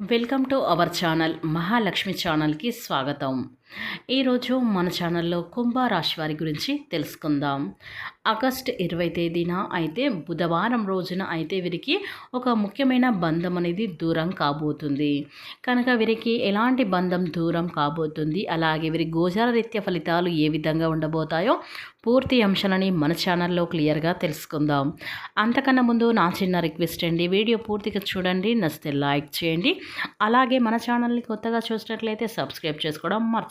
Welcome to our channel Mahalakshmi ఛానల్కి స్వాగతం. ఈరోజు మన ఛానల్లో కుంభరాశి వారి గురించి తెలుసుకుందాం. ఆగస్ట్ ఇరవై తేదీన అయితే బుధవారం రోజున అయితే వీరికి ఒక ముఖ్యమైన బంధం అనేది దూరం కాబోతుంది. కనుక వీరికి ఎలాంటి బంధం దూరం కాబోతుంది? అలాగే వీరి గోచార రీత్య ఫలితాలు ఏ విధంగా ఉండబోతాయో పూర్తి అంశాలని మన ఛానల్లో క్లియర్గా తెలుసుకుందాం. అంతకన్నా ముందు నా చిన్న రిక్వెస్ట్ అండి వీడియో పూర్తిగా చూడండి నచ్చితే లైక్ చేయండి. అలాగే మన ఛానల్ని కొత్తగా చూసినట్లయితే సబ్స్క్రైబ్ చేసుకోవడం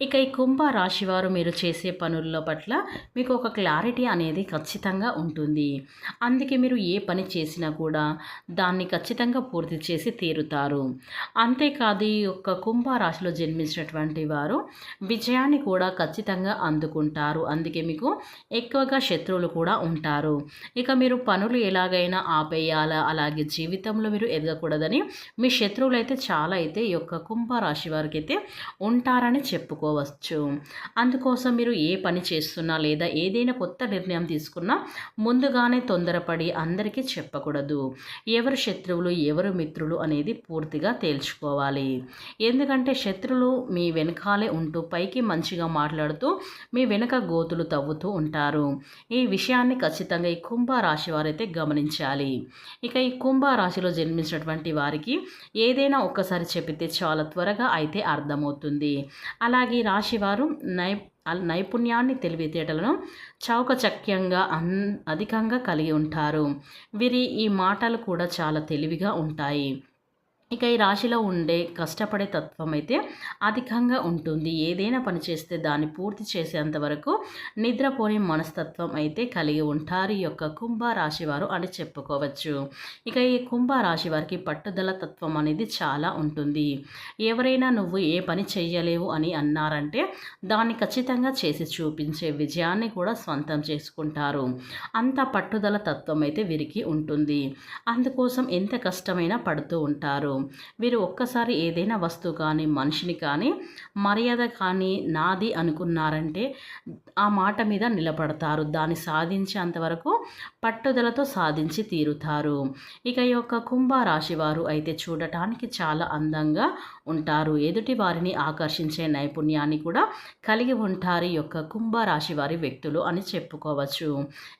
ఇక ఈ కుంభ రాశి వారు మీరు చేసే పనుల్లో పట్ల మీకు ఒక క్లారిటీ అనేది ఖచ్చితంగా ఉంటుంది. అందుకే మీరు ఏ పని చేసినా కూడా దాన్ని ఖచ్చితంగా పూర్తి చేసి తీరుతారు. అంతేకాదు ఈ యొక్క కుంభ రాశిలో జన్మించినటువంటి వారు విజయాన్ని కూడా ఖచ్చితంగా అందుకుంటారు. అందుకే మీకు ఎక్కువగా శత్రువులు కూడా ఉంటారు. ఇక మీరు పనులు ఎలాగైనా ఆపేయాలా? అలాగే జీవితంలో మీరు ఎదగకూడదని మీ శత్రువులు అయితే చాలా అయితే ఈ యొక్క కుంభ రాశి వారికి అయితే ఉంటారని చెప్పుకో చేసుకోవచ్చు. అందుకోసం మీరు ఏ పని చేస్తున్నా లేదా ఏదైనా కొత్త నిర్ణయం తీసుకున్నా ముందుగానే తొందరపడి అందరికీ చెప్పకూడదు. ఎవరు శత్రువులు ఎవరు మిత్రులు అనేది పూర్తిగా తేల్చుకోవాలి. ఎందుకంటే శత్రువులు మీ వెనకాలే ఉంటూ పైకి మంచిగా మాట్లాడుతూ మీ వెనక గోతులు తవ్వుతూ ఉంటారు. ఈ విషయాన్ని ఖచ్చితంగా ఈ కుంభ రాశి వారైతే గమనించాలి. ఇక ఈ కుంభ రాశిలో జన్మించినటువంటి వారికి ఏదైనా ఒక్కసారి చెప్పితే చాలా త్వరగా అయితే అర్థమవుతుంది. అలాగే ఈ రాశివారు నై నైపుణ్యాన్ని తెలివితేటలను చౌకచక్యంగా అన్ అధికంగా కలిగి ఉంటారు. వీరి ఈ మాటలు కూడా చాలా తెలివిగా ఉంటాయి. ఇక ఈ రాశిలో ఉండే కష్టపడే తత్వం అయితే అధికంగా ఉంటుంది. ఏదైనా పని చేస్తే దాన్ని పూర్తి చేసేంత వరకు నిద్రపోని మనస్తత్వం అయితే కలిగి ఉంటారు. ఈ యొక్క కుంభ రాశి వారు అని చెప్పుకోవచ్చు. ఇక ఈ కుంభ రాశి వారికి పట్టుదల తత్వం అనేది చాలా ఉంటుంది. ఎవరైనా నువ్వు ఏ పని చేయలేవు అని అన్నారంటే దాన్ని ఖచ్చితంగా చేసి చూపించే విజయాన్ని కూడా స్వంతం చేసుకుంటారు. అంత పట్టుదల తత్వం అయితే వీరికి ఉంటుంది. అందుకోసం ఎంత కష్టమైనా పడుతూ ఉంటారు. వీరు ఒక్కసారి ఏదైనా వస్తువు కానీ మనిషిని కానీ మర్యాద కానీ నాది అనుకున్నారంటే ఆ మాట మీద నిలబడతారు. దాన్ని సాధించేంతవరకు పట్టుదలతో సాధించి తీరుతారు. ఇక ఈ యొక్క కుంభరాశి వారు అయితే చూడటానికి చాలా అందంగా ఉంటారు. ఎదుటి వారిని ఆకర్షించే నైపుణ్యాన్ని కూడా కలిగి ఉంటారు ఈ యొక్క కుంభరాశి వారి వ్యక్తులు అని చెప్పుకోవచ్చు.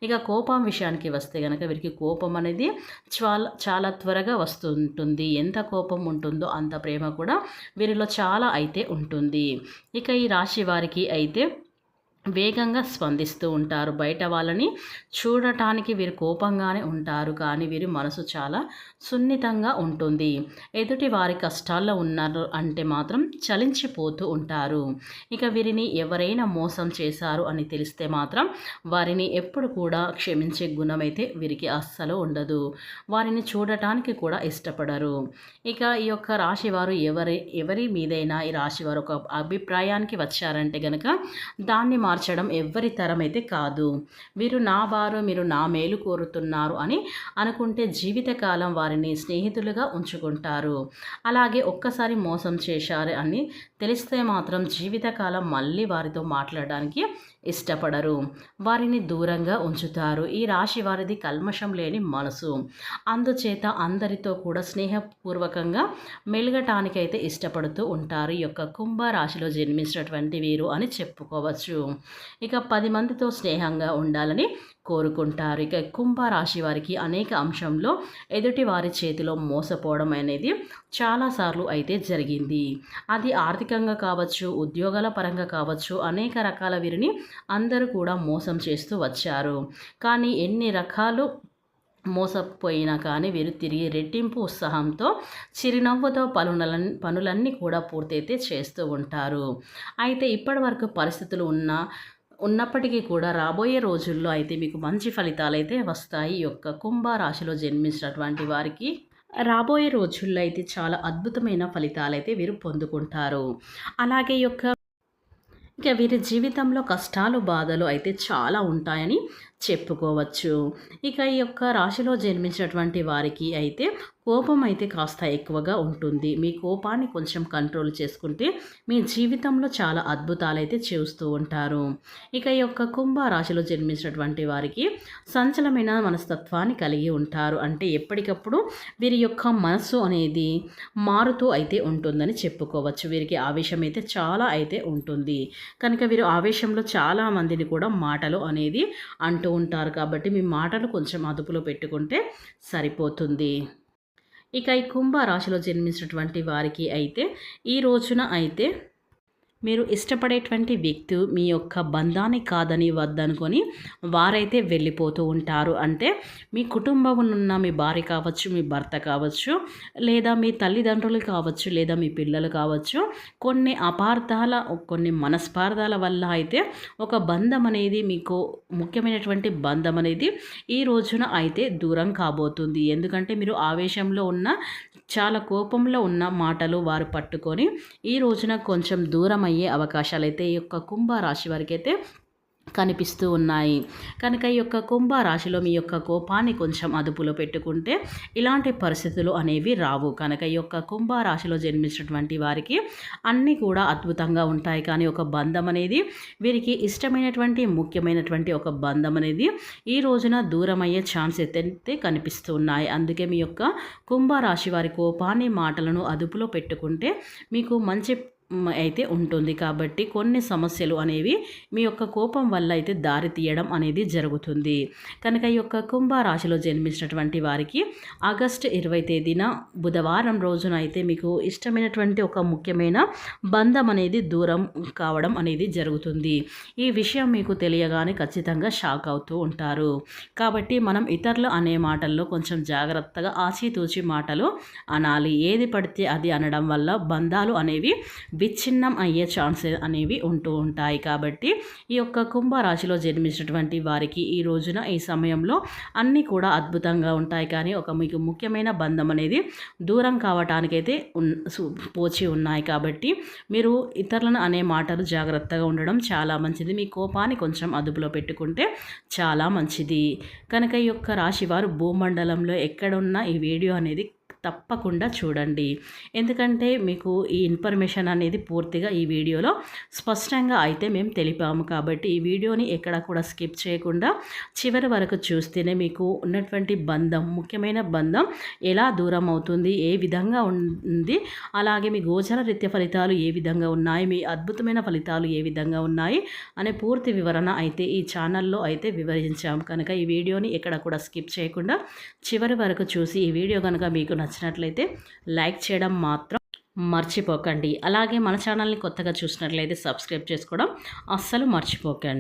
ఇక కోపం విషయానికి వస్తే కనుక వీరికి కోపం అనేది చాలా చాలా త్వరగా వస్తుంటుంది. ఎంత కోపం ఉంటుందో అంత ప్రేమ కూడా వీరిలో చాలా అయితే ఉంటుంది. ఇక ఈ రాశి వారికి అయితే వేగంగా స్పందిస్తూ ఉంటారు. బయట వాళ్ళని చూడటానికి వీరు కోపంగానే ఉంటారు. కానీ వీరి మనసు చాలా సున్నితంగా ఉంటుంది. ఎదుటి వారి కష్టాల్లో ఉన్నారు అంటే మాత్రం చలించిపోతూ ఉంటారు. ఇక వీరిని ఎవరైనా మోసం చేశారు అని తెలిస్తే మాత్రం వారిని ఎప్పుడు కూడా క్షమించే గుణం అయితే వీరికి అస్సలు ఉండదు. వారిని చూడటానికి కూడా ఇష్టపడరు. ఇక ఈ యొక్క రాశివారు ఎవరి ఎవరి మీదైనా ఈ రాశి వారు ఒక అభిప్రాయానికి వచ్చారంటే గనక దాన్ని మార్చడం ఎవ్వరి తరం అయితే కాదు. వీరు నా వారు మీరు నా మేలు కోరుతున్నారు అని అనుకుంటే జీవితకాలం వారిని స్నేహితులుగా ఉంచుకుంటారు. అలాగే ఒక్కసారి మోసం చేశారు అని తెలిస్తే మాత్రం జీవితకాలం మళ్ళీ వారితో మాట్లాడడానికి ఇష్టపడరు. వారిని దూరంగా ఉంచుతారు. ఈ రాశి వారిది కల్మషం లేని మనసు. అందుచేత అందరితో కూడా స్నేహపూర్వకంగా మెలగటానికైతే ఇష్టపడుతూ ఉంటారు. ఈ యొక్క కుంభ రాశిలో జన్మించినటువంటి వీరు అని చెప్పుకోవచ్చు. ఇక పది మందితో స్నేహంగా ఉండాలని కోరుకుంటారు. ఇక కుంభరాశి వారికి అనేక అంశంలో ఎదుటి వారి చేతిలో మోసపోవడం అనేది చాలాసార్లు అయితే జరిగింది. అది ఆర్థికంగా కావచ్చు ఉద్యోగాల పరంగా కావచ్చు అనేక రకాల వీరిని అందరూ కూడా మోసం చేస్తూ వచ్చారు. కానీ ఎన్ని రకాలు మోసపోయినా కానీ వీరు తిరిగి రెట్టింపు ఉత్సాహంతో చిరునవ్వుతో పనులన్నీ పనులన్నీ కూడా పూర్తయితే చేస్తూ ఉంటారు. అయితే ఇప్పటివరకు పరిస్థితులు ఉన్న ఉన్నప్పటికీ కూడా రాబోయే రోజుల్లో అయితే మీకు మంచి ఫలితాలు అయితే వస్తాయి. యొక్క కుంభరాశిలో జన్మించినటువంటి వారికి రాబోయే రోజుల్లో అయితే చాలా అద్భుతమైన ఫలితాలు అయితే వీరు పొందుకుంటారు. అలాగే యొక్క ఇక వీరి జీవితంలో కష్టాలు బాధలు అయితే చాలా ఉంటాయని చెప్పుకోవచ్చు. ఇక ఈ యొక్క రాశిలో జన్మించినటువంటి వారికి అయితే కోపం అయితే కాస్త ఎక్కువగా ఉంటుంది. మీ కోపాన్ని కొంచెం కంట్రోల్ చేసుకుంటే మీ జీవితంలో చాలా అద్భుతాలు అయితే చూస్తూ ఉంటారు. ఇక ఈ యొక్క కుంభ రాశిలో జన్మించినటువంటి వారికి సంచలమైన మనస్తత్వాన్ని కలిగి ఉంటారు. అంటే ఎప్పటికప్పుడు వీరి యొక్క మనసు అనేది మారుతూ అయితే ఉంటుందని చెప్పుకోవచ్చు. వీరికి ఆవేశం అయితే చాలా అయితే ఉంటుంది. కనుక వీరు ఆవేశంలో చాలా మందిని కూడా మాటలు అనేది అంటూ ఉంటారు కాబట్టి మీ మాటలు కొంచెం అదుపులో పెట్టుకుంటే సరిపోతుంది. ఇక ఈ కుంభ రాశిలో జన్మించినటువంటి వారికి అయితే ఈ రోజున అయితే మీరు ఇష్టపడేటువంటి వ్యక్తి మీ యొక్క బంధాన్ని కాదని వద్దనుకొని వారైతే వెళ్ళిపోతూ ఉంటారు. అంటే మీ కుటుంబం ఉన్న మీ భార్య కావచ్చు మీ భర్త కావచ్చు లేదా మీ తల్లిదండ్రులు కావచ్చు లేదా మీ పిల్లలు కావచ్చు కొన్ని అపార్థాల కొన్ని మనస్పార్థాల వల్ల అయితే ఒక బంధం అనేది మీకు ముఖ్యమైనటువంటి బంధం అనేది ఈ రోజున అయితే దూరం కాబోతుంది. ఎందుకంటే మీరు ఆవేశంలో ఉన్న చాలా కోపంలో ఉన్న మాటలు వారు పట్టుకొని ఈ రోజున కొంచెం దూరం అయ్యే అవకాశాలు అయితే ఈ యొక్క కుంభరాశి వారికి అయితే కనిపిస్తూ ఉన్నాయి. కనుక ఈ యొక్క కుంభరాశిలో మీ యొక్క కోపాన్ని కొంచెం అదుపులో పెట్టుకుంటే ఇలాంటి పరిస్థితులు అనేవి రావు. కనుక ఈ యొక్క కుంభరాశిలో జన్మించినటువంటి వారికి అన్నీ కూడా అద్భుతంగా ఉంటాయి. కానీ ఒక బంధం అనేది వీరికి ఇష్టమైనటువంటి ముఖ్యమైనటువంటి ఒక బంధం అనేది ఈ రోజున దూరం అయ్యే ఛాన్స్ అయితే కనిపిస్తూ ఉన్నాయి. అందుకే మీ యొక్క కుంభరాశి వారి కోపాన్ని మాటలను అదుపులో పెట్టుకుంటే మీకు మంచి అయితే ఉంటుంది. కాబట్టి కొన్ని సమస్యలు అనేవి మీ యొక్క కోపం వల్ల అయితే దారి తీయడం అనేది జరుగుతుంది. కనుక ఈ యొక్క కుంభరాశిలో జన్మించినటువంటి వారికి ఆగస్టు ఇరవై తేదీన బుధవారం రోజున అయితే మీకు ఇష్టమైనటువంటి ఒక ముఖ్యమైన బంధం అనేది దూరం కావడం అనేది జరుగుతుంది. ఈ విషయం మీకు తెలియగానే ఖచ్చితంగా షాక్ అవుతూ ఉంటారు. కాబట్టి మనం ఇతరులు అనే మాటల్లో కొంచెం జాగ్రత్తగా ఆచితూచి మాటలు అనాలి. ఏది పడితే అది అనడం వల్ల బంధాలు అనేవి విచ్ఛిన్నం అయ్యే ఛాన్సెస్ అనేవి ఉంటూ ఉంటాయి. కాబట్టి ఈ యొక్క కుంభరాశిలో జన్మించినటువంటి వారికి ఈ రోజున ఈ సమయంలో అన్నీ కూడా అద్భుతంగా ఉంటాయి. కానీ ఒక మీకు ముఖ్యమైన బంధం అనేది దూరం కావటానికైతే పోచి ఉన్నాయి. కాబట్టి మీరు ఇతరులను అనే మాటలు జాగ్రత్తగా ఉండడం చాలా మంచిది. మీ కోపాన్ని కొంచెం అదుపులో పెట్టుకుంటే చాలా మంచిది. కనుక ఈ యొక్క రాశి వారు భూమండలంలో ఎక్కడున్నా ఈ వీడియో అనేది తప్పకుండా చూడండి. ఎందుకంటే మీకు ఈ ఇన్ఫర్మేషన్ అనేది పూర్తిగా ఈ వీడియోలో స్పష్టంగా అయితే మేము తెలిపాము కాబట్టి ఈ వీడియోని ఎక్కడ కూడా స్కిప్ చేయకుండా చివరి వరకు చూస్తేనే మీకు ఉన్నటువంటి బంధం ముఖ్యమైన బంధం ఎలా దూరం అవుతుంది ఏ విధంగా ఉంది అలాగే మీ గోచర రీత్య ఫలితాలు ఏ విధంగా ఉన్నాయి మీ అద్భుతమైన ఫలితాలు ఏ విధంగా ఉన్నాయి అనే పూర్తి వివరణ అయితే ఈ ఛానల్లో అయితే వివరించాము. కనుక ఈ వీడియోని ఎక్కడ కూడా స్కిప్ చేయకుండా చివరి వరకు చూసి ఈ వీడియో కనుక మీకు నచ్చినట్లయితే లైక్ చేయడం మాత్రం మర్చిపోకండి. అలాగే మన ఛానల్ని కొత్తగా చూసినట్లయితే సబ్స్క్రైబ్ చేసుకోవడం అస్సలు మర్చిపోకండి.